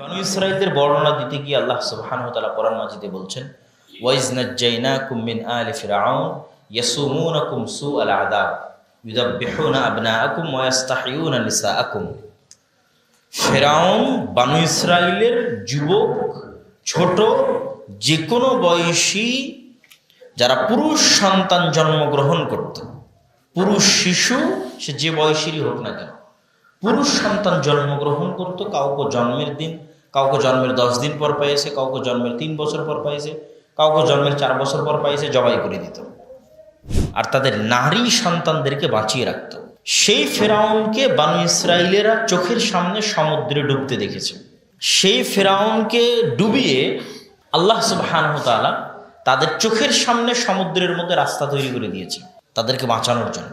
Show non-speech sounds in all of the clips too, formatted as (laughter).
বানু ইসরায়েলদের বর্ণনা দিতে গিয়ে আল্লাহ সুবহানাহু ওয়া তাআলা কোরআন মাজিদে বলছেন ওয়াইজ নাজ্জাইনাকুম মিন আলি ফিরআউন ইয়াসুমুনাকুম সুআল আযাব, ইউযাববিহুনা আবনাআকুম ওয়া ইস্তাহইয়ুনা নিসাআকুম। ফেরাউন বানু ইসরায়েলের যুবক, ছোট যে কোনো বয়সী, যারা পুরুষ সন্তান জন্মগ্রহণ করত, পুরুষ শিশু, সে যে বয়সেরই হোক না কেন, পুরুষ সন্তান জন্মগ্রহণ করত কাউকে জন্মের দিন কাউকে জন্মের দশ দিন পর পাইছে, কাউকে জন্মের তিন বছর পর পাইছে, কাউকে জন্মের চার বছর পর পাইছে, জবাই করে দিত। আর তাদের নারী সন্তানদেরকে বাঁচিয়ে রাখত। সেই ফেরাউনকে বানু ইসরায়েলেরা চোখের সামনে সমুদ্রে ডুবতে দেখেছে। সেই ফেরাউনকে ডুবিয়ে আল্লাহ সুবহানাহু ওয়া তাদের চোখের সামনে সমুদ্রের মধ্যে রাস্তা তৈরি করে দিয়েছে, তাদেরকে বাঁচানোর জন্য।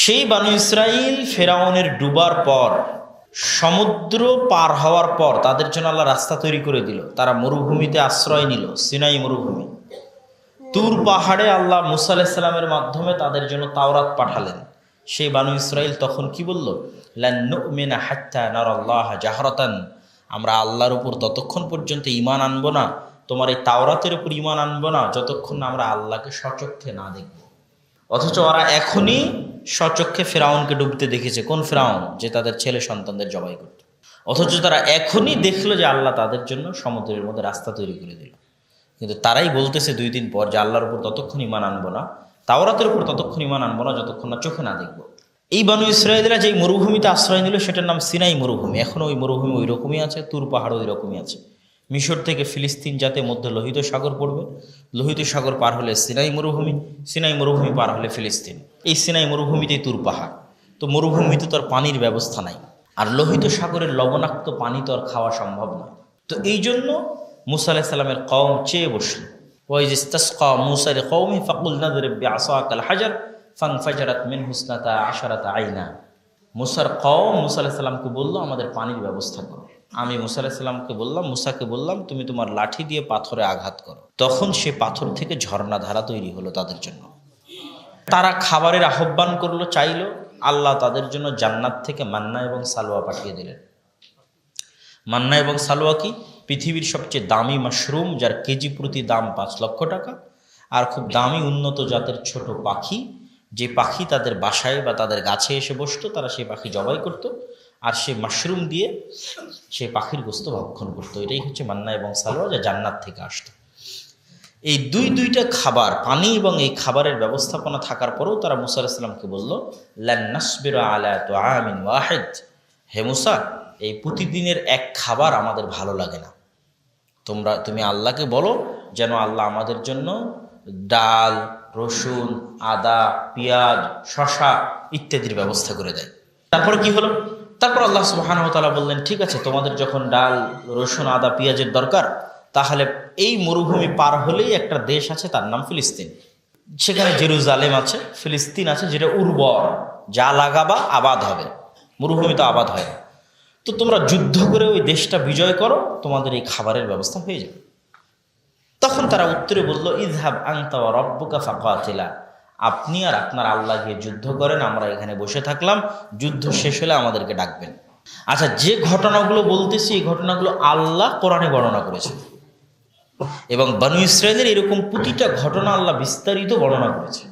সেই বানু ইসরাইল ফেরাউনের ডুবার পর সমুদ্র পার হওয়ার পর তাদের জন্য আল্লাহ রাস্তা তৈরি করে দিল। তারা মরুভূমিতে আশ্রয় নিল, সিনাই মরুভূমি। তুর পাহাড়ে আল্লাহ মুসা আলাইসাল্লামের মাধ্যমে তাদের জন্য তাওরাত পাঠালেন। সেই বানু ইসরাইল তখন কি বলল? লান্নুমিনা হাত্তা নারাল্লাহ জাহরাতান। আমরা আল্লাহর উপর ততক্ষণ পর্যন্ত ইমান আনব না, তোমার এই তাওরাতের উপর ইমান আনব না, যতক্ষণ না আমরা আল্লাহকে সচক্ষে না দেখব। অথচ ওরা এখনই সচক্ষে ফেরাউনকে ডুবতে দেখেছে। কোন ফেরাউন? যে তাদের ছেলে সন্তানদের জবাই করত। অথচ তারা এখনই দেখল যে আল্লাহ তাদের জন্য সমুদ্রের মধ্যে রাস্তা তৈরি করে দিল। কিন্তু তারাই বলতেছে দুই দিন পর যে আল্লাহর উপর ততক্ষণ ইমান আনব না, তাওরাতের উপর ততক্ষণ ইমান আনব না, যতক্ষণ না চোখে না দেখব। এই বানু ইসরায়েলরা যেই মরুভূমিতে আশ্রয় নিল, সেটার নাম সিনাই মরুভূমি। এখনও ওই মরুভূমি ওই রকমই আছে, তুর পাহাড় ওই রকমই আছে। মিশর থেকে ফিলিস্তিন যাতে মধ্যে লোহিত সাগর পড়বে, লোহিত সাগর পার হলে সিনাই মরুভূমি সিনাই মরুভূমি পার হলে ফিলিস্তিন। এই সিনাই মরুভূমিতেই তুর পাহাড়। তো মরুভূমিতে তো আর পানির ব্যবস্থা নাই। আর লোহিত সাগরের লবণাক্ত পানি তো আর খাওয়া সম্ভব নয়। তো এই জন্য মুসা আলাহিসাল্লামের কম চেয়ে বসল। মুসার ফাকুল হাজার কম মুসা আলাহিসাল্লামকে বলল, আমাদের পানির ব্যবস্থা করো। আমি মুসা বললাম, মুসাকে বললাম, তুমি তোমার লাঠি দিয়ে পাথরে আঘাত করো। তখন সে পাথর থেকে ঝর্ণা ধারা তৈরি হলো তাদের জন্য। তারা খাবারের আহ্বান করল, চাইলো, আল্লাহ তাদের জন্য জান্নাত থেকে মান্না এবং সালোয়া পাঠিয়ে দিলেন। মান্না এবং সালোয়া কি? পৃথিবীর সবচেয়ে দামি মাশরুম, যার কেজি প্রতি দাম পাঁচ লক্ষ টাকা, আর খুব দামি উন্নত জাতের ছোট পাখি। যে পাখি তাদের বাসায় বা তাদের গাছে এসে বসতো, তারা সেই পাখি জবাই করত। আর সেই মাশরুম দিয়ে সে পাখির গোস্ত ভক্ষণ করতো। এটাই হচ্ছে মান্না এবং সালোয়া যা জান্নাত থেকে আসতো। এই দুই দুইটা খাবার, পানি এবং এই খাবারের ব্যবস্থাপনা থাকার পরেও তারা মুসা আলাহিসাল্লামকে বলল লান্নাসবির আলা তো আমিন ওয়াহেদ। হে মুসা, এই প্রতিদিনের এক খাবার আমাদের ভালো লাগে না। তোমরা, তুমি আল্লাহকে বলো যেন আল্লাহ আমাদের জন্য ডাল, রসুন, আদা, পেঁয়াজ শশা ইত্যাদির ব্যবস্থা করে দেয়। তারপর কি হলো? তারপর আল্লাহ সুবাহানতালা বললেন, ঠিক আছে, তোমাদের যখন ডাল, রসুন, আদা, পেঁয়াজের দরকার, তাহলে এই মরুভূমি পার হলেই একটা দেশ আছে, তার নাম ফিলিস্তিন। সেখানে জেরুজালেম আছে, ফিলিস্তিন আছে, যেটা উর্বর। যা লাগাবা, আবাদ হবে। মরুভূমি তো আবাদ হয় তো তোমরা যুদ্ধ করে ওই দেশটা বিজয় করো, তোমাদের এই খাবারের ব্যবস্থা হয়ে যাবে। তখন তারা উত্তরে বলল ইজহাব আংতা রব্বুকা ফাঁকা আপনি আর আপনার আল্লাহ গিয়ে যুদ্ধ করেন, আমরা এখানে বসে থাকলাম, যুদ্ধ শেষ হলে আমাদেরকে ডাকবেন। আচ্ছা যে ঘটনাগুলো বলতেছি, এই ঘটনাগুলো আল্লাহ কোরআনে বর্ণনা করেছে এবং বানু ইসরায়েলের এরকম প্রতিটা ঘটনা আল্লাহ বিস্তারিত বর্ণনা করেছে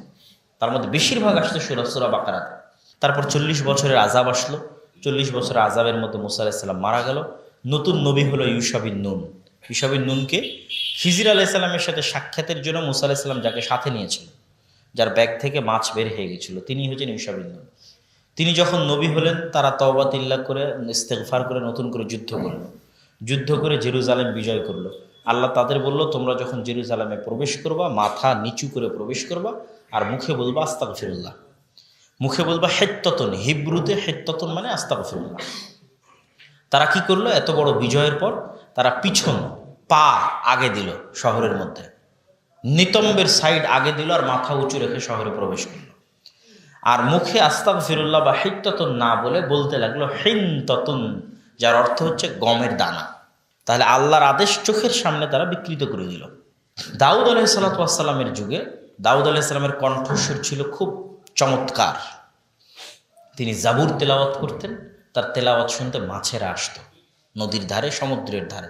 তার মধ্যে বেশিরভাগ আসছে সুরাসুরা বাকারাতে তারপর চল্লিশ বছরের আজাব আসলো। চল্লিশ বছরের আজাবের মধ্যে মুসা আলাহিসাল্লাম মারা গেল। নতুন নবী হলো ইউসাবিন নুন। ইউসাবিন নুনকে খিজির আলাইসাল্লামের সাথে সাক্ষাতের জন্য মুসা আলাহিসাল্লাম যাকে সাথে নিয়েছিল। যার ব্যাগ থেকে মাছ বের হয়ে গেছিল তিনি হচ্ছেন ইউসাবিন তিনি যখন নবী হলেন, তারা তওবাতিল্লা করে, ইস্তেগফার করে, নতুন করে যুদ্ধ করল। যুদ্ধ করে জেরুজালেম বিজয় করল। আল্লাহ তাদের বলল, তোমরা যখন জেরুজালেমে প্রবেশ করবা, মাথা নিচু করে প্রবেশ করবা আর মুখে বলবা আস্তাক ফিরুল্লাহ মুখে বলবা, হেত্ততন হিব্রুতে হেত্ততন মানে আস্তাক ফিরুল্লাহ তারা কি করল? এত বড় বিজয়ের পর তারা পিছন পা আগে দিল শহরের মধ্যে। নিতম্বের সাইড আগে দিল আর মাথা উঁচু রেখে শহরে প্রবেশ করল। আর মুখে আস্তাক ফিরুল্লাহ বা হিত্ততন না বলে বলতে লাগল হিন ততন যার অর্থ হচ্ছে গমের দানা। তাহলে আল্লাহর আদেশ চোখের সামনে তারা বিকৃত করে দিল। দাউদ আলাইসাল্লামের যুগে দাউদ আলাইসাল্লামের কণ্ঠস্বর ছিল খুব চমৎকার। তিনি জাবুর তেলাওয়াত করতেন, তার তেলাওয়াত শুনতে মাছেরা আসতো, নদীর ধারে, সমুদ্রের ধারে।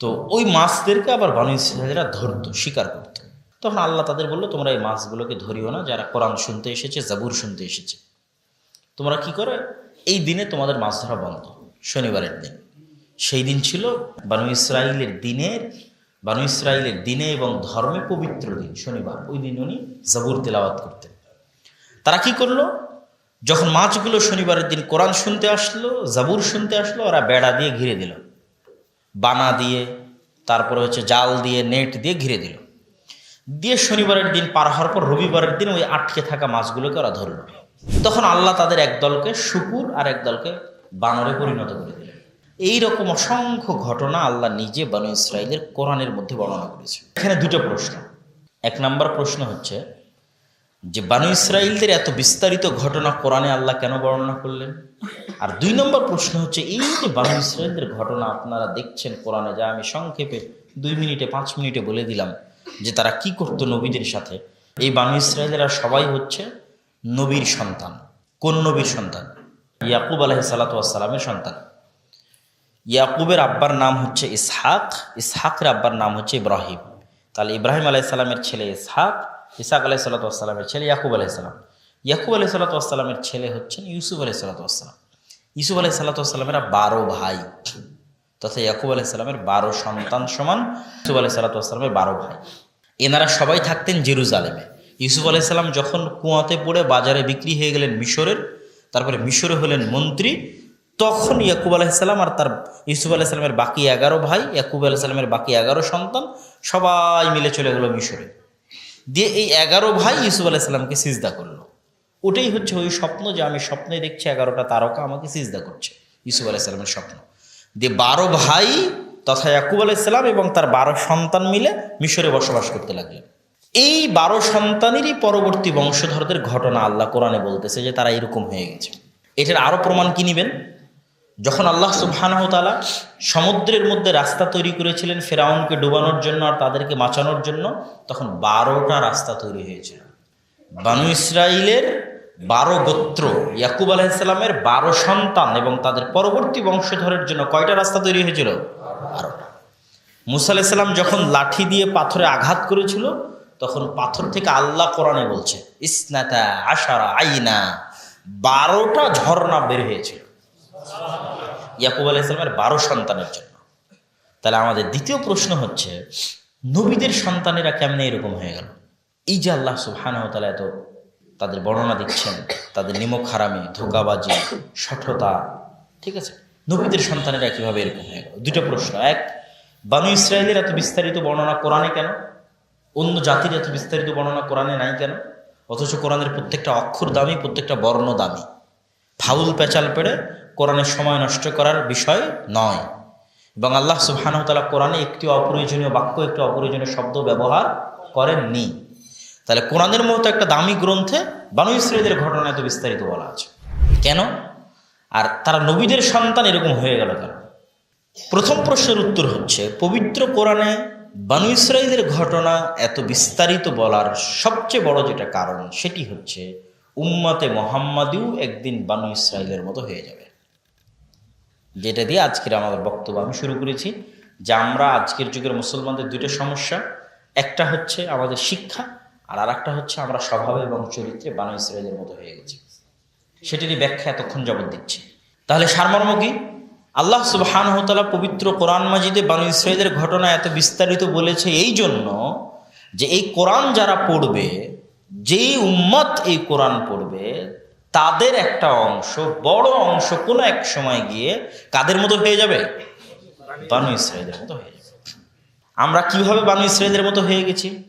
তো ওই মাছদেরকে আবার বানু ইসরায়েলরা ধরতো, শিকার করত। তখন আল্লাহ তাদের বলল, তোমরা এই মাছগুলোকে ধরিও না, যারা কোরআন শুনতে এসেছে, জাবুর শুনতে এসেছে। তোমরা কি করে? এই দিনে তোমাদের মাছ ধরা বন্ধ। শনিবারের দিন। সেই দিন ছিল বানু ইসরায়েলের দিনের, বানু ইসরায়েলের দিনে এবং ধর্মে পবিত্র দিন, শনিবার। ওই দিন উনি জাবুর তেলাওয়াত করতেন। তারা কি করল? যখন মাছগুলো শনিবারের দিন কোরআন শুনতে আসলো, জাবুর শুনতে আসলো, ওরা বেড়া দিয়ে ঘিরে দিল। বানা দিয়ে, তারপরে হচ্ছে জাল দিয়ে, নেট দিয়ে ঘিরে দিল। দিয়ে শনিবারের দিন পার হওয়ার পর রবিবারের দিন ওই আটকে থাকা মাছগুলোকে ওরা ধরলো। তখন আল্লাহ তাদের এক দলকে শুকুর আর এক দলকে বানরে পরিণত করে দিলেন। এই রকম অসংখ্য ঘটনা আল্লাহ নিজে বানু ইসরায়েলের কোরআনের মধ্যে বর্ণনা করেছে এখানে দুটো প্রশ্ন। এক নম্বর প্রশ্ন হচ্ছে যে বানু ইসরায়েলদের এত বিস্তারিত ঘটনা কোরআনে আল্লাহ কেন বর্ণনা করলেন? আর দুই নম্বর প্রশ্ন হচ্ছে, এই যে বানু ইসরায়েলদের ঘটনা আপনারা দেখছেন কোরআনে, যা আমি সংক্ষেপে দুই মিনিটে, পাঁচ মিনিটে বলে দিলাম, যে তারা কি করতো নবীদের সাথে? এই বানু ইসরায়েলেরা সবাই হচ্ছে নবীর সন্তান। কোন নবীর সন্তান? ইয়াকুব আলহি সালাতামের সন্তান। ইয়াকুবের আব্বার নাম হচ্ছে ইসহাক, ইসহাকের আব্বার নাম হচ্ছে ইব্রাহিম। তাহলে ইব্রাহিম আলাইসাল্লামের ছেলে ইসহাক ইসাক আলাহি সাল্লাতামের ছেলে ইয়াকুব আলাইসাল্লাম ইয়াকুব আলাহি সাল্লাতামের ছেলে হচ্ছেন ইউসুফ আলাহি সাল্লাতাম ইউসুফ আলাহি সাল্লাতামেরা বারো ভাই, তথা ইয়াকুব আলাহি সাল্লামের বারো সন্তান সমান ইউসুফ আলাহি সাল্লাতামের বারো ভাই। এনারা সবাই থাকতেন জেরুজালেমে। ইউসুফ আলাইসাল্লাম যখন কুয়াতে পড়ে বাজারে বিক্রি হয়ে গেলেন মিশরের, তারপরে মিশরে হলেন মন্ত্রী, তখন ইয়াকুব আলাইসাল্লাম আর তার ইউসুফ আলাইসাল্লামের বাকি এগারো ভাই, ইয়াকুব আলাইসাল্লামের বাকি এগারো সন্তান সবাই মিলে চলে গেল মিশরে। দিয়ে এই এগারো ভাই ইউসুফ আলাইসাল্লামকে সিজদা করল। ওটাই হচ্ছে ওই স্বপ্ন যে আমি স্বপ্নে দেখছি এগারোটা তারকা আমাকে সিজদা করছে, ইউসুফ আলাইসাল্লামের স্বপ্ন। দিয়ে বারো ভাই তথা ইয়াকুব আলাইসাল্লাম এবং তার বারো সন্তান মিলে মিশরে বসবাস করতে লাগলেন। এই বারো সন্তানেরই পরবর্তী বংশধরদের ঘটনা আল্লাহ কোরআনে বলতেছে যে তারা এরকম হয়ে গেছে। এটার আরও প্রমাণ কি নেবেন? যখন আল্লাহ সুবহানাহু তাআলা সমুদ্রের মধ্যে রাস্তা তৈরি করেছিলেন ফেরাউনকে ডুবানোর জন্য আর তাদেরকে বাঁচানোর জন্য, তখন বারোটা রাস্তা তৈরি হয়েছিল। বানু ইসরায়েলের বারো গোত্র, ইয়াকুব আলাইসাল্লামের বারো সন্তান এবং তাদের পরবর্তী বংশধরের জন্য কয়টা রাস্তা তৈরি হয়েছিল? বারোটা। মুসা আলাইসাল্লাম যখন লাঠি দিয়ে পাথরে আঘাত করেছিল, তখন পাথর থেকে আল্লাহ কোরআনে বলছে, ইসনাতা আশারা আইনা। বারোটা ঝর্ণা বের হয়েছিল। ইয়াকুব আলাইসালামের বারো সন্তানের জন্য। তাহলে আমাদের দ্বিতীয় প্রশ্ন হচ্ছে, নবীদের সন্তানেরা কেমনে এরকম হয়ে গেল? এই যে আল্লাহ সুবহানাহু তাআলা এত তাদের বর্ণনা দিচ্ছেন, তাদের নিমক হারামি, ধোকাবাজি, সঠতা, ঠিক আছে? নবীদের সন্তানেরা কীভাবে এরকম হয়ে গেল? দুটো প্রশ্ন। এক, বানু ইসরায়েলের এত বিস্তারিত বর্ণনা কোরআনে কেন? অন্য জাতির এত বিস্তারিত বর্ণনা কোরআনে নাই কেন? অথচ কোরআনের প্রত্যেকটা অক্ষর দামি, প্রত্যেকটা বর্ণ দামি। ফাউল পেঁচাল পেড়ে কোরআনের সময় নষ্ট করার বিষয় নয়। এবং আল্লাহ সুবহানাহু তাআলা কোরআনে একটি অপ্রয়োজনীয় বাক্য, একটি অপ্রয়োজনীয় শব্দ ব্যবহার করেননি। তাহলে কোরআনের মতো একটা দামি গ্রন্থে বানু ইসরায়েলের ঘটনা এত বিস্তারিত বলা আছে। কেন? আর তারা নবীদের সন্তান এরকম হয়ে গেল কেন? প্রথম প্রশ্নের উত্তর হচ্ছে, পবিত্র কোরআনে বানু ইসরায়েলের ঘটনা এত বিস্তারিত বলার সবচেয়ে বড় যেটা কারণ, সেটি হচ্ছে উম্মাতে মোহাম্মদিও একদিন বানু ইসরায়েলের মতো হয়ে যাবে। যেটা দিয়ে আজকের আমাদের বক্তব্য আমি শুরু করেছি, যে আমরা আজকের যুগের মুসলমানদের দুইটা সমস্যা। একটা হচ্ছে আমাদের শিক্ষা, আর আর একটা হচ্ছে আমরা স্বভাবে এবং চরিত্রে বানু ইসরায়েলের মতো হয়ে গেছি। সেটিরই ব্যাখ্যা এতক্ষণ যাবৎ দিচ্ছি। তাহলে সারমর্ম কি? আল্লাহ সুবাহানহতালা পবিত্র কোরআন মাজিদে বানু ইসরায়েলের ঘটনা এত বিস্তারিত বলেছে এই জন্য যে এই কোরআন যারা পড়বে, যেই উম্মত এই কোরআন পড়বে তাদের একটা অংশ, বড় অংশ কোনো এক সময় গিয়ে কাদের মতো হয়ে যাবে? বানু ইসরায়েলের মতো হয়ে যাবে। আমরা কীভাবে বানু ইসরায়েলের মতো হয়ে গেছি?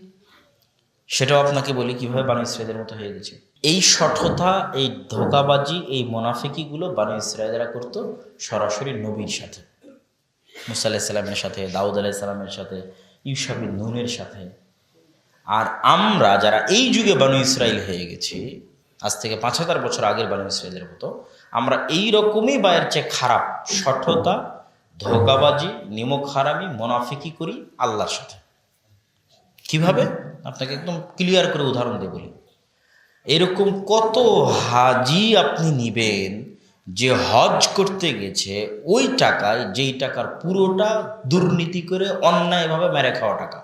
সেটাও আপনাকে বলি, কীভাবে বানু ইসরায়েলের মতো হয়ে গেছে। এই সঠতা, এই ধোকাবাজি, এই মোনাফিকিগুলো বানু ইসরায়েলরা করতো সরাসরি নবীর সাথে। মুসা আলাহিসাল্লামের সাথে, দাউদ আলাহিসাল্লামের সাথে ইউসাফিন নুনের সাথে। আর আমরা যারা এই যুগে বানু ইসরায়েল হয়ে গেছি আজ থেকে পাঁচ হাজার বছর আগের বানু ইসরায়েলের মতো, আমরা এই রকমই বায়ের চেয়ে খারাপ, সঠতা, ধোকাবাজি নিমক হারামি মোনাফিকি করি আল্লাহর সাথে। কীভাবে? আপনাকে একদম ক্লিয়ার করে উদাহরণ দিয়ে বলি। এরকম কত হাজি আপনি নিবেন যে হজ করতে গেছে, ওই টাকায় যেই টাকার পুরোটা দুর্নীতি করে অন্যায়ভাবে মেরে খাওয়া টাকা।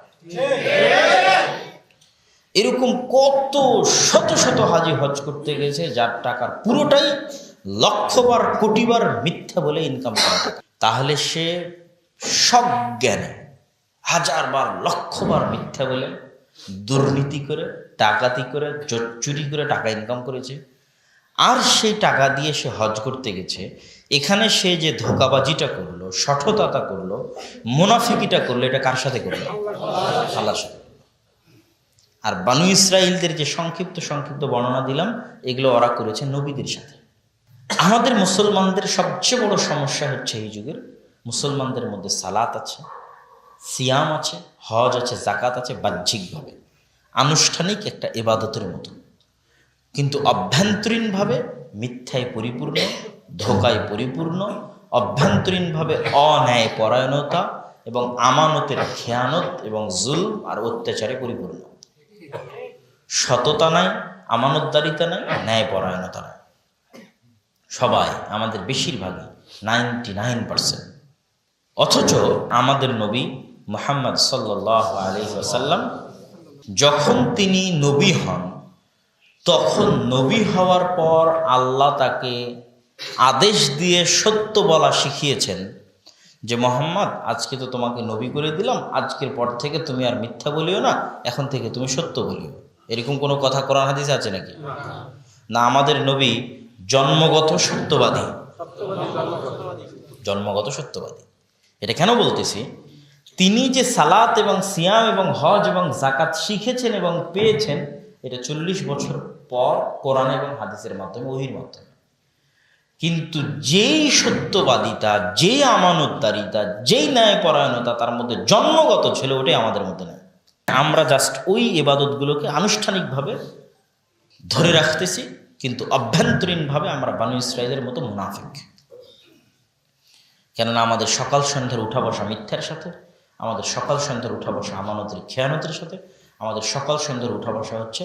এরকম কত শত শত হাজি হজ করতে গেছে, যার টাকার পুরোটাই লক্ষবার, কোটিবার মিথ্যা বলে ইনকাম করা। তাহলে সে সজ্ঞানে, হাজারবার, লক্ষবার মিথ্যা বলে দুর্নীতি করে, ডাকাতি করে চোর- করে টাকা ইনকাম করেছে আর সেই টাকা দিয়ে সে হজ করতে গেছে এখানে সে যে ধোকাবাজিটা করল, সঠতাটা করল, মুনাফিকিটা করল, এটা কার সাথে করল আল্লাহর সাথে। আর বানু ইসরায়েলদের যে সংক্ষিপ্ত সংক্ষিপ্ত বর্ণনা দিলাম, এগুলো ওরা করেছে নবীদের সাথে। আমাদের মুসলমানদের সবচেয়ে বড় সমস্যা হচ্ছে এই যুগের, মুসলমানদের মধ্যে সালাত আছে, সিয়াম আছে, হজ আছে জাকাত আছে বাহ্যিকভাবে, আনুষ্ঠানিক একটা এবাদতের মতো। কিন্তু অভ্যন্তরীণভাবে মিথ্যায় পরিপূর্ণ, ধোকায় পরিপূর্ণ, অভ্যন্তরীণভাবে অন্যায় পরায়ণতা এবং আমানতের খেয়ানত এবং জুল আর অত্যাচারে পরিপূর্ণ। সততা নাই, আমানতদারিতা নাই ন্যায় পরায়ণতা নাই। সবাই আমাদের বেশিরভাগই নাইনটি নাইন পার্সেন্ট। অথচ আমাদের নবী মোহাম্মদ সাল্লাহ আলহি আসাল্লাম যখন তিনি নবী হন, তখন নবী হওয়ার পর আল্লাহ তাকে আদেশ দিয়ে সত্য বলা শিখিয়েছেন যে, মোহাম্মদ, আজকে তো তোমাকে নবী করে দিলাম, আজকের পর থেকে তুমি আর মিথ্যা বলিও না, এখন থেকে তুমি সত্য বলিও। এরকম কোনো কথা কোরআন হাদিস আছে নাকি? না। আমাদের নবী জন্মগত সত্যবাদী। জন্মগত। সত্যবাদী। এটা কেন বলতেছি? তিনি যে সালাত এবং সিয়াম এবং হজ এবং জাকাত শিখেছেন এবং পেয়েছেন এটা চল্লিশ বছর পর কোরআন এবং হাদিসের মাধ্যমে ওহির মাধ্যমে। কিন্তু যেই সত্যবাদিতা যেই আমানতদারিতা যেই ন্যায়পরায়ণতা তার মধ্যে জন্মগত ছিল ওটাই আমাদের মধ্যে নেই। আমরা জাস্ট ওই এবাদতগুলোকে আনুষ্ঠানিকভাবে ধরে রাখতেছি, কিন্তু অভ্যন্তরীণভাবে আমরা বানু ইসরায়েলের মতো মুনাফিক। কেননা আমাদের সকাল সন্ধ্যার উঠা বসা মিথ্যার সাথে, আমাদের সকাল সন্ধ্যার উঠা বসা আমানতের খেয়ানতের সাথে, আমাদের সকাল সন্ধ্যার উঠা বসা হচ্ছে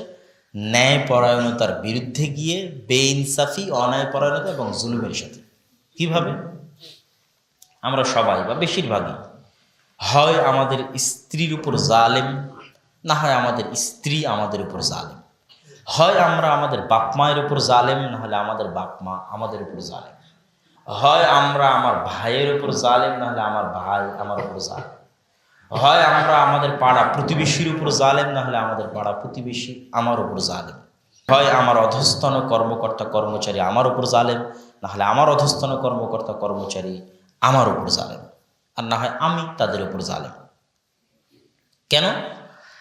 ন্যায়পরায়ণতার বিরুদ্ধে গিয়ে বেইনসাফি, অন্যায়পরায়ণতা এবং জুলুমের সাথে। কীভাবে? আমরা সবাই বা বেশিরভাগই হয় আমাদের স্ত্রীর উপর জালেম, না হয় আমাদের স্ত্রী আমাদের উপর জালেম। হয় আমরা আমাদের বাপ মায়ের উপর জালেম, না হলে আমাদের বাপ মা আমাদের উপর জালেম। হয় আমরা আমার ভাইয়ের উপর জালেম, না হলে আমার ভাই আমার উপর জালেম। হয় আমরা আমাদের পাড়া প্রতিবেশীর উপর জালেম, না হলে আমাদের পাড়া প্রতিবেশী আমার উপর জালেম। হয় আমার অধস্তন কর্মকর্তা কর্মচারী আমার উপর জালেম, না হলে আমার অধস্তন কর্মকর্তা কর্মচারী আমার উপর জালেম। আর না হয় আমি তাদের উপর জালেম। কেন?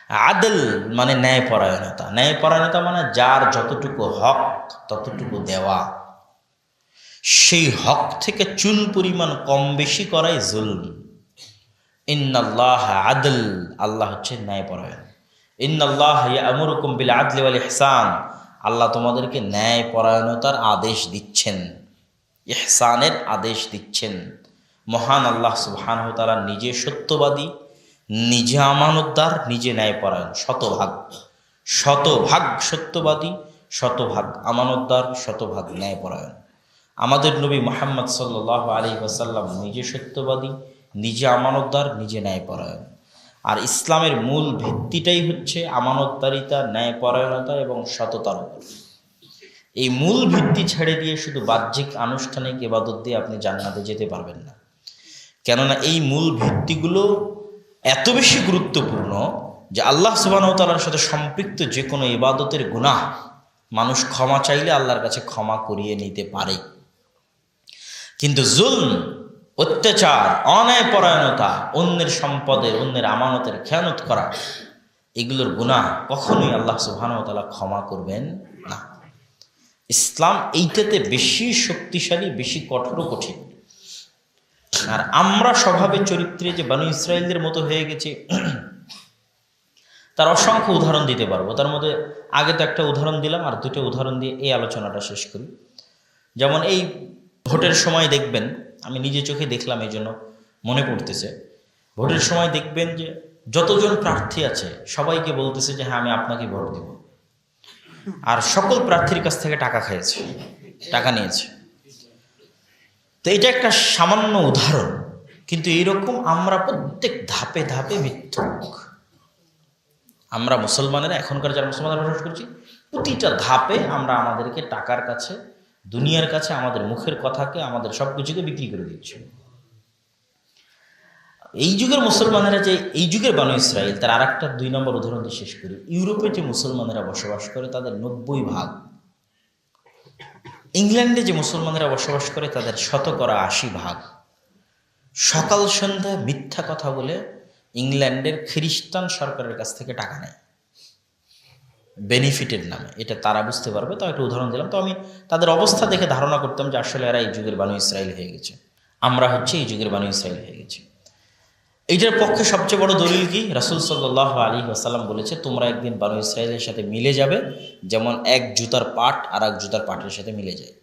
আদল মানে ন্যায়পরায়ণতা। ন্যায়পরায়ণতা মানে যার যতটুকু হক, ততটুকু দেওয়া। সেই হক থেকে চুল পরিমাণ কম বেশি করাই জুলম। ইন্নাল্লাহ আদল, আল্লাহ হচ্ছে ন্যায়পরায়ণ। ইন্নাল্লাহ আমরুকুম বিল আদলি ওয়াল ইহসান, আল্লাহ তোমাদেরকে ন্যায়পরায়ণতার আদেশ দিচ্ছেন। ইহসানের আদেশ দিচ্ছেন। মহান আল্লাহ সুবহানাহু তাআলা নিজে সত্যবাদী, নিজে আমানতদার, নিজে ন্যায়পরায়ণ। শতভাগ। শতভাগ সত্যবাদী, শতভাগ আমানতদার, শতভাগ ন্যায়পরায়ণ। আমাদের নবী মোহাম্মদ সাল্লাহ আলী ওয়াসাল্লাম নিজে সত্যবাদী, নিজে আমানতদার, নিজে ন্যায়পরায়ণ। আর ইসলামের মূল ভিত্তিটাই হচ্ছে আমানতদারিতা, ন্যায়পরায়ণতা এবং সততার উপর। এই মূল ভিত্তি ছেড়ে দিয়ে শুধু বাহ্যিক আনুষ্ঠানিক এবাদত দিয়ে আপনি জান্নাতে যেতে পারবেন না। কেননা এই মূল ভিত্তিগুলো এত বেশি গুরুত্বপূর্ণ যে আল্লাহ সুবাহতালার সাথে সম্পৃক্ত যে কোনো ইবাদতের গুনাহ মানুষ ক্ষমা চাইলে আল্লাহর কাছে ক্ষমা করিয়ে নিতে পারে। কিন্তু জুলম, অত্যাচার, অন্যায়পরায়ণতা, অন্যের সম্পদের অন্যের আমানতের খেয়ানত করা, এগুলোর গুনাহ কখনোই আল্লাহ সুবাহানতালা ক্ষমা করবেন না। ইসলাম এইটাতে বেশি শক্তিশালী, বেশি কঠোর কঠিন। আর আমরা স্বভাবে চরিত্রে যে বানু ইসরায়েলদের মতো হয়ে গেছে, তার অসংখ্য উদাহরণ দিতে পারব। তার মধ্যে আগে তো একটা উদাহরণ দিলাম, আর দুটো উদাহরণ দিয়ে এই আলোচনাটা শেষ করি। যেমন এই ভোটের সময় দেখবেন, আমি নিজে চোখে দেখলাম এই জন্য মনে পড়তেছে। ভোটের সময় দেখবেন যে যতজন প্রার্থী আছে, সবাইকে বলতেছে যে হ্যাঁ আমি আপনাকে ভোট দেব। আর সকল প্রার্থীর কাছ থেকে টাকা খেয়েছে টাকা নিয়েছে। তো এটা একটা সামান্য উদাহরণ, কিন্তু এইরকম আমরা প্রত্যেক ধাপে ধাপে মিথ্যুক। আমরা মুসলমানেরা, এখনকার যারা মুসলমানরা বসবাস করছি, প্রতিটা ধাপে আমরা আমাদেরকে টাকার কাছে, দুনিয়ার কাছে, আমাদের মুখের কথাকে, আমাদের সব কিছুকে বিক্রি করে দিচ্ছি। এই যুগের মুসলমানেরা যে, এই যুগের বানু ইসরায়েল, তার আর একটা দুই নম্বর উদাহরণ দিয়ে শেষ করি। ইউরোপে যে মুসলমানেরা বসবাস করে, তাদের নব্বই ভাগ ইংল্যান্ডে যে মুসলমানরা বসবাস করে, তাদের শতকরা আশি ভাগ। সকাল সন্ধ্যা মিথ্যা কথা বলে ইংল্যান্ডের খ্রিস্টান সরকারের কাছ থেকে টাকা নেয়। বেনিফিটের নামে। এটা তারা বুঝতে পারবে। তো একটা উদাহরণ দিলাম। তো আমি তাদের অবস্থা দেখে ধারণা করতাম যে আসলে এরা এই যুগের বানু ইসরায়েল হয়ে গেছে। আমরা হচ্ছে এই যুগের বানু ইসরায়েল হয়ে গেছি। এইটার পক্ষে সবচেয়ে বড় দলিল কি? রাসুল সাল্লাহ আলী আসাল্লাম বলেছে, তোমরা একদিন বানু ইসরায়েলের সাথে মিলে যাবে, যেমন এক জুতার পাট আর এক জুতার পাটের সাথে মিলে যায়।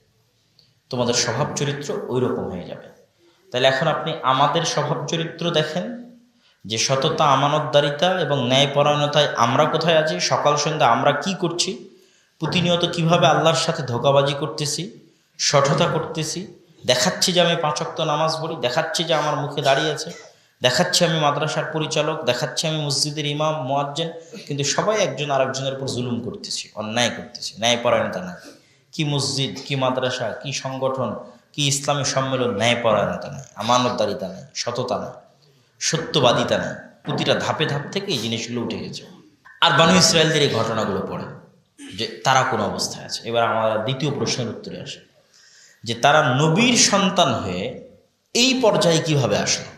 তোমাদের স্বভাব চরিত্র ওই রকম হয়ে যাবে। তাহলে এখন আপনি আমাদের স্বভাব চরিত্র দেখেন, যে সততা, আমানতদারিতা এবং ন্যায়পরায়ণতায় আমরা কোথায় আছি, সকাল সন্ধ্যা আমরা কি করছি, প্রতিনিয়ত কীভাবে আল্লাহর সাথে ধোকাবাজি করতেছি, সঠতা করতেছি, দেখাচ্ছি যে আমি পাঁচক্ত নামাজ পড়ি, দেখাচ্ছি যে আমার মুখে দাঁড়িয়ে আছে। দেখাচ্ছি আমি মাদ্রাসার পরিচালক, দেখাচ্ছি আমি মসজিদের ইমাম, মোয়াজ্জেন, কিন্তু সবাই একজন আরেকজনের উপর জুলুম করতেছি, অন্যায় করতেছি ন্যায়পরায়ণতা নাই। কি মসজিদ, কি মাদ্রাসা, কি সংগঠন, কি ইসলামী সম্মেলন ন্যায়পরায়ণতা নাই, আমানতদারিতা নাই, সততা নাই, সত্যবাদিতা নাই, প্রতিটা ধাপে ধাপ থেকে এই জিনিসগুলো উঠে গেছে। আর বানু ইসরায়েলদের এই ঘটনাগুলো পড়ে, যে তারা কোন অবস্থায় আছে? এবার আমরা দ্বিতীয় প্রশ্নের উত্তরে আসে। যে তারা নবীর সন্তান হয়ে এই পর্যায়ে কীভাবে আসলো?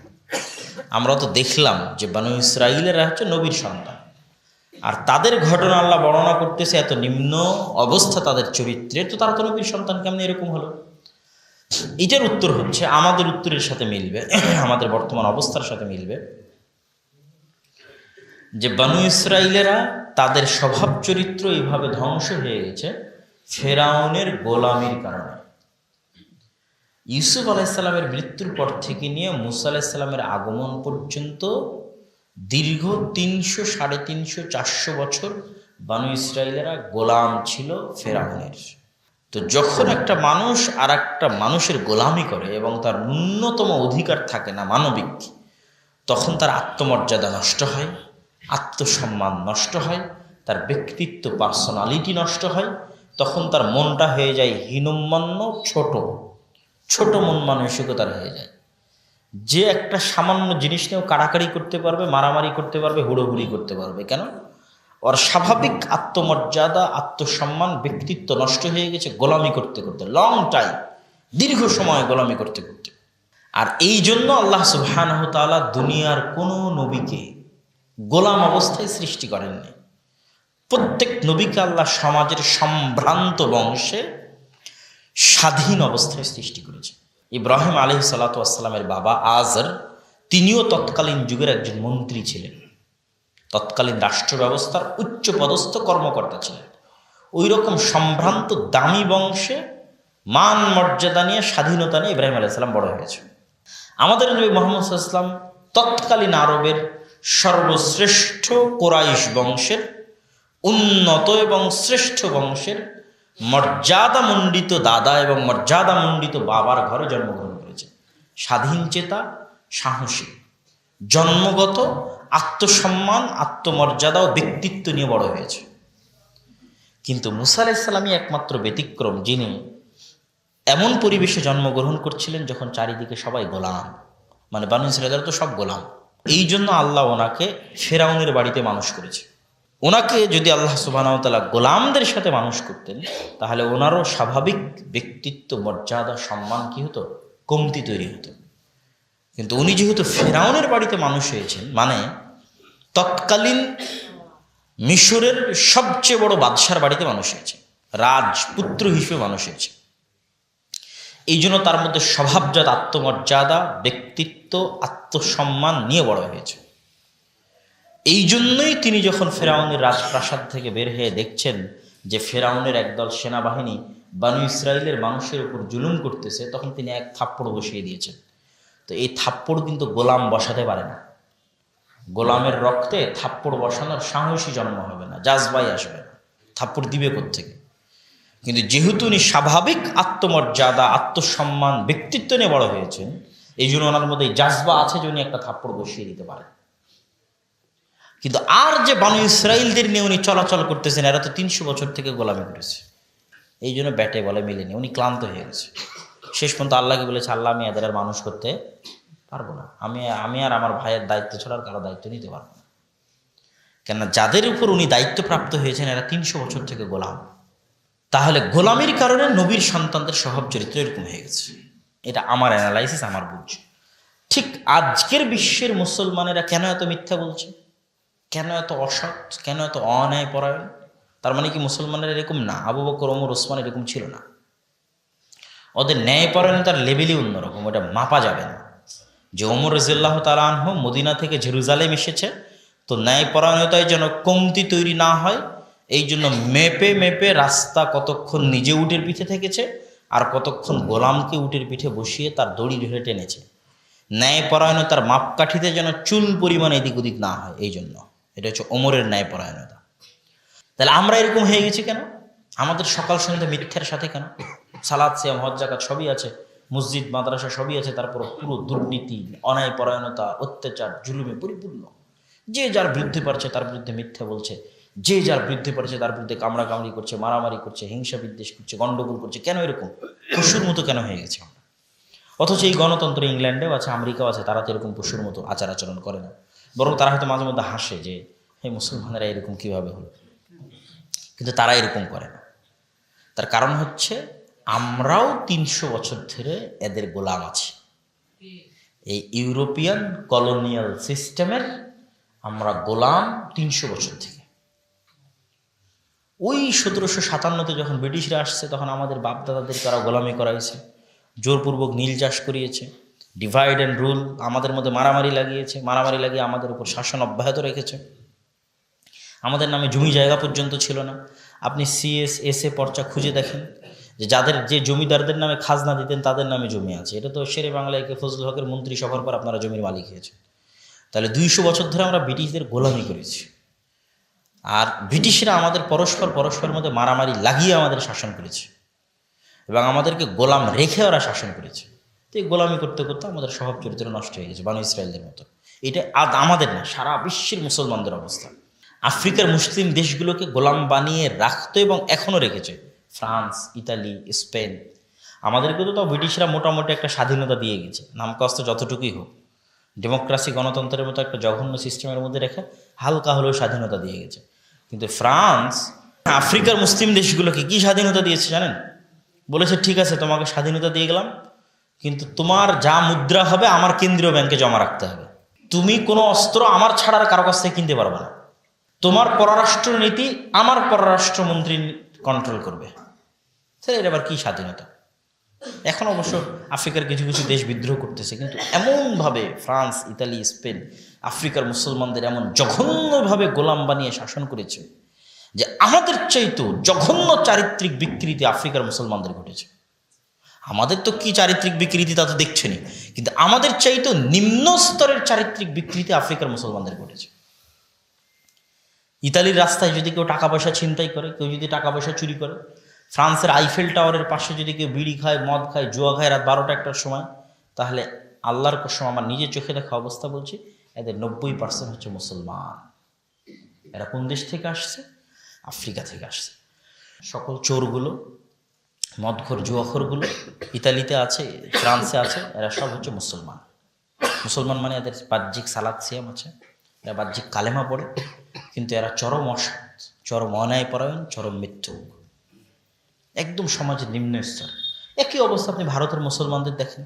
আমরা তো দেখলাম যে বানু ইসরায়েলেরা হচ্ছে নবীর সন্তান। আর তাদের ঘটনা আল্লাহ বর্ণনা করতেছে, এত নিম্ন অবস্থা তাদের চরিত্রের, তো তারা তো নবীর সন্তান, কেমন এরকম হলো? এটার উত্তর হচ্ছে, আমাদের উত্তরের সাথে মিলবে, (clears throat) আমাদের বর্তমান অবস্থার সাথে মিলবে, যে বানু ইসরায়েলেরা তাদের স্বভাব চরিত্র এইভাবে ধ্বংস হয়ে গেছে ফেরাউনের গোলামির কারণে। ইউসুফ আলাইসাল্লামের মৃত্যুর পর থেকে নিয়ে মুসা আলাইসাল্লামের আগমন পর্যন্ত দীর্ঘ তিনশো, সাড়ে তিনশো, চারশো বছর বানু ইসরায়েলেরা গোলাম ছিল ফেরাউনের। তো যখন একটা মানুষ আর একটা মানুষের গোলামি করে এবং তার ন্যূনতম অধিকার থাকে না মানবিক, তখন তার আত্মমর্যাদা নষ্ট হয়, আত্মসম্মান নষ্ট হয়, তার ব্যক্তিত্ব পার্সোনালিটি নষ্ট হয়, তখন তার মনটা হয়ে যায় হীনম্মান্য ছোট। ছোট মন মানসিকতার হয়ে যায়। যে একটা সামান্য জিনিস নিয়েও কাড়াকাড়ি করতে পারবে, মারামারি করতে পারবে, হুড়োহুড়ি করতে পারবে, কেন? ওর স্বাভাবিক আত্মমর্যাদা, আত্মসম্মান, ব্যক্তিত্ব নষ্ট হয়ে গেছে গোলামি করতে করতে লং টাইম দীর্ঘ সময় গোলামি করতে করতে। আর এই জন্য আল্লাহ সুবহান তাআলা দুনিয়ার কোনো নবীকে গোলাম অবস্থায় সৃষ্টি করেননি। প্রত্যেক নবীকে আল্লাহ সমাজের সম্ভ্রান্ত বংশে স্বাধীন অবস্থায় সৃষ্টি করেছে। ইব্রাহিম আলহ সালাতামের বাবা আজর তিনিও তৎকালীন যুগের একজন মন্ত্রী ছিলেন। তৎকালীন রাষ্ট্র ব্যবস্থার উচ্চ পদস্থ কর্মকর্তা ছিলেন। ওই রকম সম্ভ্রান্ত দামি বংশে মান মর্যাদা নিয়ে স্বাধীনতা নিয়ে ইব্রাহিম আলাইসাল্লাম বড় হয়েছে আমাদের নবী মোহাম্মদ ইসলাম তৎকালীন আরবের সর্বশ্রেষ্ঠ কোরাইশ বংশের, উন্নত এবং শ্রেষ্ঠ বংশের মর্যাদামণ্ডিত দাদা এবং মর্যাদামণ্ডিত বাবার ঘরে জন্মগ্রহণ করেছে। স্বাধীন চেতা, সাহসী। জন্মগত আত্মসম্মান, আত্মমর্যাদা ও ব্যক্তিত্ব নিয়ে বড় হয়েছে। কিন্তু মুসা আলাইসাল্লামই একমাত্র ব্যতিক্রম, যিনি এমন পরিবেশে জন্মগ্রহণ করছিলেন যখন চারিদিকে সবাই গোলাম। মানে বানু তো সব গোলাম। এই জন্য আল্লাহ ওনাকে ফেরাউনের বাড়িতে মানুষ করেছে। ওনাকে যদি আল্লাহ সুবাহতালা গোলামদের সাথে মানুষ করতেন, তাহলে ওনারও স্বাভাবিক ব্যক্তিত্ব, মর্যাদা, সম্মান কি হতো? কমতি তৈরি হতো। কিন্তু উনি যেহেতু ফেরাউনের বাড়িতে মানুষ হয়েছেন মানে তৎকালীন মিশরের সবচেয়ে বড় বাদশার বাড়িতে মানুষ হয়েছে, রাজপুত্র হিসেবে মানুষ হয়েছে। এই জন্য তার মধ্যে স্বভাবজাত আত্মমর্যাদা, ব্যক্তিত্ব, আত্মসম্মান নিয়ে বড় হয়েছে। এই জন্যই তিনি যখন ফেরাউনের রাজপ্রাসাদ থেকে বের হয়ে দেখছেন যে ফেরাউনের একদল সেনাবাহিনী বানু ইসরায়েলের মানুষের উপর জুলুম করতেছে, তখন তিনি এক থাপ্পড় বসিয়ে দিয়েছেন। তো এই থাপ্পড় কিন্তু গোলাম বসাতে পারে না। গোলামের রক্তে থাপ্পড় বসানোর সাহসী জন্ম হবে না, জাজবাই আসবে না। থাপ্পড় দিবে থেকে কিন্তু যেহেতু উনি স্বাভাবিক আত্মমর্যাদা, আত্মসম্মান, ব্যক্তিত্ব নিয়ে বড় হয়েছেন, এই জন্য ওনার মধ্যে জাজবা আছে যে উনি একটা থাপ্পড় বসিয়ে দিতে পারেন। কিন্তু আর যে বানু ইসরায়েলদের নিয়ে উনি চলাচল করতেছেন, এরা তো তিনশো বছর থেকে গোলামি করেছে। এই জন্য ব্যাটে বলে মিলেনি, উনি ক্লান্ত হয়ে গেছে। শেষ পর্যন্ত আল্লাহকে বলেছে, আল্লাহ, আমি এদের আর মানুষ করতে পারব না। আমি আমি আর আমার ভাইয়ের দায়িত্ব ছাড়া আর কারও দায়িত্ব নিতে পারব না। কেননা যাদের উপর উনি দায়িত্বপ্রাপ্ত হয়েছেন, এরা তিনশো বছর থেকে গোলাম। তাহলে গোলামির কারণে নবীর সন্তানদের স্বভাব চরিত্র এরকম হয়ে গেছে। এটা আমার অ্যানালাইসিস আমার বুঝ। ঠিক আজকের বিশ্বের মুসলমানেরা কেন এত মিথ্যা বলছে? কেন এত অসৎ? কেন এত অন্যায় পরায়ণ? তার মানে কি মুসলমানের এরকম না? আবু বকর, ওমর, ওসমান এরকম ছিল না। ওদের ন্যায়পরায়ণতার লেভেলই অন্যরকম, ওটা মাপা যাবে না। যে ওমর রাজিল্লাহ তালাহ মদিনা থেকে জেরুজালেম এসেছে, তো ন্যায়পরায়ণতায় যেন কমতি তৈরি না হয়, এই জন্য মেপে মেপে রাস্তা কতক্ষণ নিজে উটের পিঠে থেকেছে, আর কতক্ষণ গোলামকে উটের পিঠে বসিয়ে তার দড়ি ধরে টেনেছে। ন্যায়পরায়ণতার মাপকাঠিতে যেন চুল পরিমাণ এদিক ওদিক না হয়, এই জন্য। এটা হচ্ছে ওমরের ন্যায়পরায়ণতা। তাহলে আমরা এরকম হয়ে গেছি কেন? আমাদের সকাল সন্ধ্যা মিথ্যার সাথে কেন? সালাদ, সিয়াম, হজ সবই আছে, মসজিদ, মাদ্রাসা সবই আছে, তারপর পুরো দুর্নীতি অনায় পরায়ণতা অত্যাচার, জুলুমে পরিপূর্ণ। যে যার বিরুদ্ধে পারছে তার বিরুদ্ধে মিথ্যা বলছে। যে যার বিরুদ্ধে পারছে তার বিরুদ্ধে কামড়া কামড়ি করছে, মারামারি করছে, হিংসা বিদ্বেষ করছে, গন্ডগোল করছে, কেন এরকম? পশুর মতো কেন হয়ে গেছে আমরা? অথচ এই গণতন্ত্র ইংল্যান্ডেও আছে, আমেরিকাও আছে, তারা তো এরকম পশুর মতো আচার আচরণ করে না। বরং তারা হয়তো মাঝে মধ্যে হাসে যে এই মুসলমানেরা এরকম কীভাবে হলো? কিন্তু তারা এরকম করে না। তার কারণ হচ্ছে আমরাও তিনশো বছর ধরে এদের গোলাম আছি। এই ইউরোপিয়ান কলোনিয়াল সিস্টেমের আমরা গোলাম তিনশো বছর থেকে। ওই সতেরোশো সাতান্নতে যখন ব্রিটিশরা আসছে, তখন আমাদের বাপদাদাদেরকে তারা গোলামি করাইছে, জোরপূর্বক নীল চাষ করিয়েছে। ডিভাইড অ্যান্ড রুল আমাদের মধ্যে মারামারি লাগিয়েছে। মারামারি লাগিয়ে আমাদের উপর শাসন অব্যাহত রেখেছে। আমাদের নামে জমি জায়গা পর্যন্ত ছিল না। আপনি সিএস এস এ পর্চা খুঁজে দেখেন যে যাদের যে জমিদারদের নামে খাজনা দিতেন, তাদের নামে জমি আছে। এটা তো শেরে বাংলায় কে ফজল হকের মন্ত্রী সভার পর আপনারা জমির মালিক হয়েছে তাহলে দুইশো বছর ধরে আমরা ব্রিটিশদের গোলামি করেছি। আর ব্রিটিশরা আমাদের পরস্পর পরস্পরের মধ্যে মারামারি লাগিয়ে আমাদের শাসন করেছে। এবং আমাদেরকে গোলাম রেখে ওরা শাসন করেছে। তো এই গোলামি করতে করতে আমাদের স্বভাব চরিত্র নষ্ট হয়ে গেছে, বানু ইসরায়েলদের মতো। এটা আজ আমাদের না, সারা বিশ্বের মুসলমানদের অবস্থা। আফ্রিকার মুসলিম দেশগুলোকে গোলাম বানিয়ে রাখতো এবং এখনও রেখেছে। France, Italy, Spain. আমাদেরকে তো ব্রিটিশরা মোটামুটি একটা স্বাধীনতা দিয়ে গেছে। নাম কষ্ট যতটুকুই হোক। ডেমোক্রাসি, গণতন্ত্রের মতো একটা জঘন্য সিস্টেমের মধ্যে রেখে হালকা হলেও স্বাধীনতা দিয়ে গেছে। কিন্তু ফ্রান্স, আফ্রিকার মুসলিম দেশগুলোকে কি স্বাধীনতা দিয়েছে জানেন? বলেছে, ঠিক আছে, তোমাকে স্বাধীনতা দিয়ে গেলাম। কিন্তু তোমার যা মুদ্রা হবে আমার কেন্দ্রীয় ব্যাংকে জমা রাখতে হবে। তুমি কোনো অস্ত্র আমার ছাড়া আর কারও কাছ থেকে কিনতে পারবে না। তোমার পররাষ্ট্র নীতি আমার পররাষ্ট্রমন্ত্রী কন্ট্রোল করবে। এর আবার কী স্বাধীনতা? এখন অবশ্য আফ্রিকার কিছু কিছু দেশ বিদ্রোহ করতেছে, কিন্তু এমনভাবে ফ্রান্স, ইতালি, স্পেন, আফ্রিকার মুসলমানদের এমন জঘন্যভাবে গোলাম বানিয়ে শাসন করেছে, যে আমাদের চাইতো জঘন্য চারিত্রিক বিকৃতি আফ্রিকার মুসলমানদের ঘটেছে। আমাদের তো কি চারিত্রিক বিকৃতি তা তো দেখছেনি কিন্তু আমাদের চাইতো নিম্ন স্তরের চারিত্রিক বিকৃতি আফ্রিকার মুসলমানদের ঘটেছে। ইতালির রাস্তায় যদি কেউ টাকা পয়সা ছিনতাই করে, কেউ যদি টাকা পয়সা চুরি করে, ফ্রান্সের আইফেল টাওয়ারের পাশে যদি কেউ বিড়ি খায়, মদ খায়, জুয়া খায় রাত বারোটা একটার সময়, তাহলে আল্লাহর কসম আমার নিজের চোখে দেখা অবস্থা বলছি, এদের নব্বই পার্সেন্ট হচ্ছে মুসলমান। এরা কোন দেশ থেকে আসছে? আফ্রিকা থেকে আসছে। সকল চোরগুলো মদঘর জুয়াখরগুলো ইতালিতে আছে, ফ্রান্সে আছে, এরা সব হচ্ছে মুসলমান। মুসলমান মানে এদের বাহ্যিক সালাদ, সিয়াম আছে, এরা বাহ্যিক কালেমা পড়ে, কিন্তু এরা চরম অসৎ, চরম অন্যায় পরায়ণ, চরম মৃত্যু একদম সমাজের নিম্ন স্তর। একই অবস্থা আপনি ভারতের মুসলমানদের দেখেন।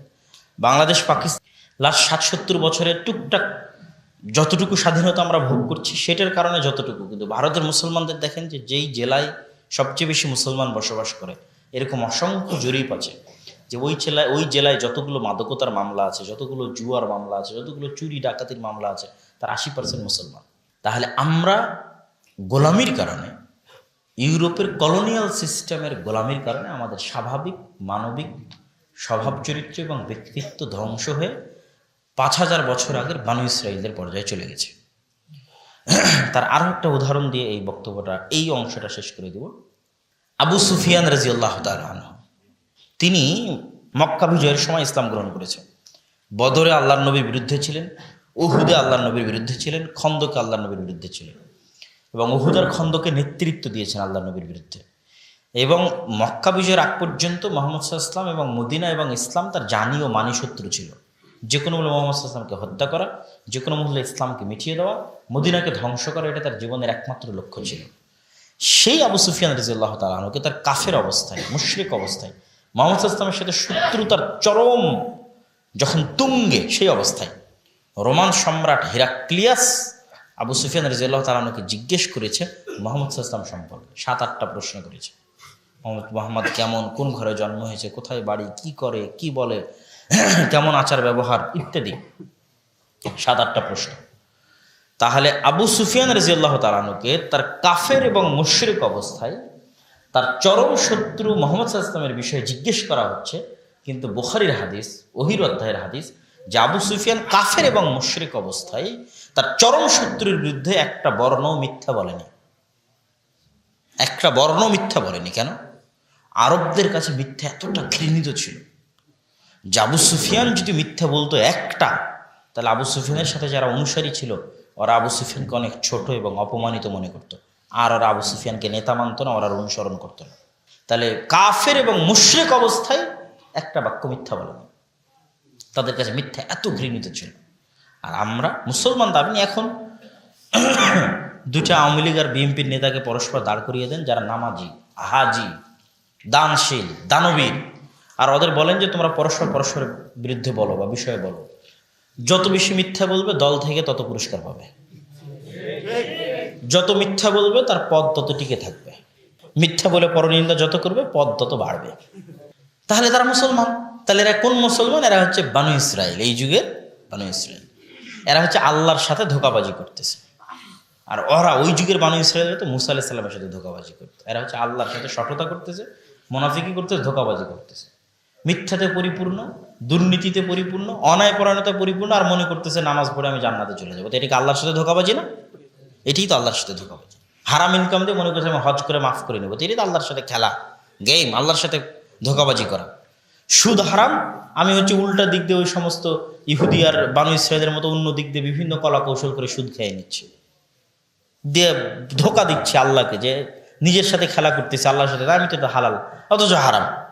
বাংলাদেশ, পাকিস্তান, লাস্ট ষাট সত্তর বছরের টুকটাক যতটুকু স্বাধীনতা আমরা ভোগ করছি, সেটার কারণে যতটুকু। কিন্তু ভারতের মুসলমানদের দেখেন যে যেই জেলায় সবচেয়ে বেশি মুসলমান বসবাস করে এরকম অসংখ্য জরিপ আছে যে ওই জেলায় ওই জেলায় যতগুলো মাদকতার মামলা আছে, যতগুলো জুয়ার মামলা আছে, যতগুলো চুরি ডাকাতির মামলা আছে, তার আশি পার্সেন্ট মুসলমান। তাহলে আমরা গোলামির কারণে, ইউরোপের কলোনিয়াল সিস্টেমের গোলামির কারণে আমাদের স্বাভাবিক, মানবিক স্বভাব চরিত্র এবং ব্যক্তিত্ব ধ্বংস হয়ে পাঁচ হাজার বছর আগের বানু ইসরায়েলদের পর্যায়ে চলে গেছে। তার আরও একটা উদাহরণ দিয়ে এই বক্তব্যটা, এই অংশটা শেষ করে দেব। আবু সুফিয়ান রাজি আল্লাহ তিনি মক্কা বিজয়ের সময় ইসলাম গ্রহণ করেছেন। বদরে আল্লাহ নবীর বিরুদ্ধে ছিলেন, উহুদে আল্লাহ নবীর বিরুদ্ধে ছিলেন, খন্দকে আল্লাহ নবীর বিরুদ্ধে ছিলেন এবং উহুদার খন্দকে নেতৃত্ব দিয়েছেন আল্লাহ নবীর বিরুদ্ধে। এবং মক্কা বিজয়ের আগ পর্যন্ত মোহাম্মদ ইসলাম এবং মদিনা এবং ইসলাম তার জানি ও মানি শত্রু ছিল। যে কোনো মূল্যে মোহাম্মদ ইসলামকে হত্যা করা, যে কোনো মূল্যে ইসলামকে মিটিয়ে দেওয়া, মদিনাকে ধ্বংস করা, এটা তার জীবনের একমাত্র লক্ষ্য ছিল। সেই আবু সুফিয়ান রাজিয়াল্লাহ তালাহকে তার কাফের অবস্থায়, মুশরিক অবস্থায়, মোহাম্মদ ইসলামের সাথে শত্রুতার চরম যখন তুঙ্গে সেই অবস্থায়, রোমান সম্রাট হিরাক্লিয়াস আবু সুফিয়ান রাজিয়াল্লাহ তালাহকে জিজ্ঞেস করেছে মোহাম্মদ ইসলাম সম্পর্কে, সাত আটটা প্রশ্ন করেছে। মোহাম্মদ মোহাম্মদ কেমন, কোন ঘরে জন্ম হয়েছে, কোথায় বাড়ি, কি করে, কি বলে, কেমন আচার ব্যবহার ইত্যাদি, সাত আটটা প্রশ্ন। তাহলে আবু সুফিয়ান রাজিয়াল্লাহ তালানুকে তার কাফের এবং মুশরিক অবস্থায় তার চরম শত্রু মোহাম্মদ ইসলামের বিষয়ে জিজ্ঞেস করা হচ্ছে। কিন্তু বুখারির হাদিস, ওহির অধ্যায়ের হাদিস যে আবু সুফিয়ান কাফের এবং মুশরিক অবস্থায় তার চরম শত্রুর বিরুদ্ধে একটা বর্ণ মিথ্যা বলেনি। একটা বর্ণ মিথ্যা বলেনি কেন? আরবদের কাছে মিথ্যা এতটা ঘৃণিত ছিল। যে আবু সুফিয়ান যদি মিথ্যা বলতো একটা, তাহলে আবু সুফিয়ানের সাথে যারা অনুসারী ছিল ওরা আবু সুফিয়ানকে অনেক ছোট এবং অপমানিত মনে করত। আর ওরা আবু সুফিয়ানকে নেতা মানত না, ওরা অনুসরণ করতো না। তাহলে কাফের এবং মুশ্রিক অবস্থায় একটা বাক্য মিথ্যা বলে তাদের কাছে মিথ্যা এত ঘৃণিত ছিল। আর আমরা মুসলমান দাবি এখন (clears throat) দুটা আওয়ামী লীগ আর বিএনপির নেতাকে পরস্পর দাঁড় করিয়ে দেন, যারা নামাজি হাজি দানশীল, দানবীর। আর ওদের বলেন যে তোমরা পরস্পর পরস্পরের বিরুদ্ধে বলো বা বিষয়ে বলো। যত বেশি মিথ্যা বলবে, দল থেকে তত পুরস্কার পাবে। যত মিথ্যা বলবে, তার পদ তত টিকে থাকবে। মিথ্যা বলে পরনিন্দা যত করবে, পদ তত বাড়বে। তাহলে তারা মুসলমান। তাহলে এরা কোন মুসলমান? এরা হচ্ছে বানু ইসরায়েল এই যুগের বানু ইসরায়েল এরা হচ্ছে আল্লাহর সাথে ধোকাবাজি করতেছে। আর ওরা ওই যুগের বানু ইসরায়েল তো মুসা আলাহিসাল্লামের সাথে ধোকাবাজি করতে। এরা হচ্ছে আল্লাহর সাথে সঠতা করতেছে মোনাফিকি করতেছে, ধোকাবাজি করতেছে। মিথ্যাতে পরিপূর্ণ, দুর্নীতিতে পরিপূর্ণ অন্যায়পরায়ণতা পরিপূর্ণ আর মনে করতেছে নামাজ পড়ে আমি জান্নাতে চলে যাব। তো এটা কি আল্লাহর সাথে ধোকাবাজি না? এটাই তো আল্লাহর সাথে ধোকাবাজি। হারাম ইনকাম দিয়ে মনে করছে আমি হজ করে মাফ করে নেব। তো এটাই তো আল্লাহর সাথে খেলা। গেম আল্লাহর সাথে ধোকাবাজি করা। সুদ হারাম, আমি হচ্ছে উল্টা দিক দিয়ে ওই সমস্ত ইহুদি আর বানু ইসরায়েলের মতো অন্য দিক দিয়ে বিভিন্ন কলা কৌশল করে সুদ খেয়ে নিচ্ছে। দিয়ে ধোকা দিচ্ছে আল্লাহকে যে নিজের সাথে খেলা করতেছে, আল্লাহর সাথে, আমি তো হালাল। অথচ হারাম।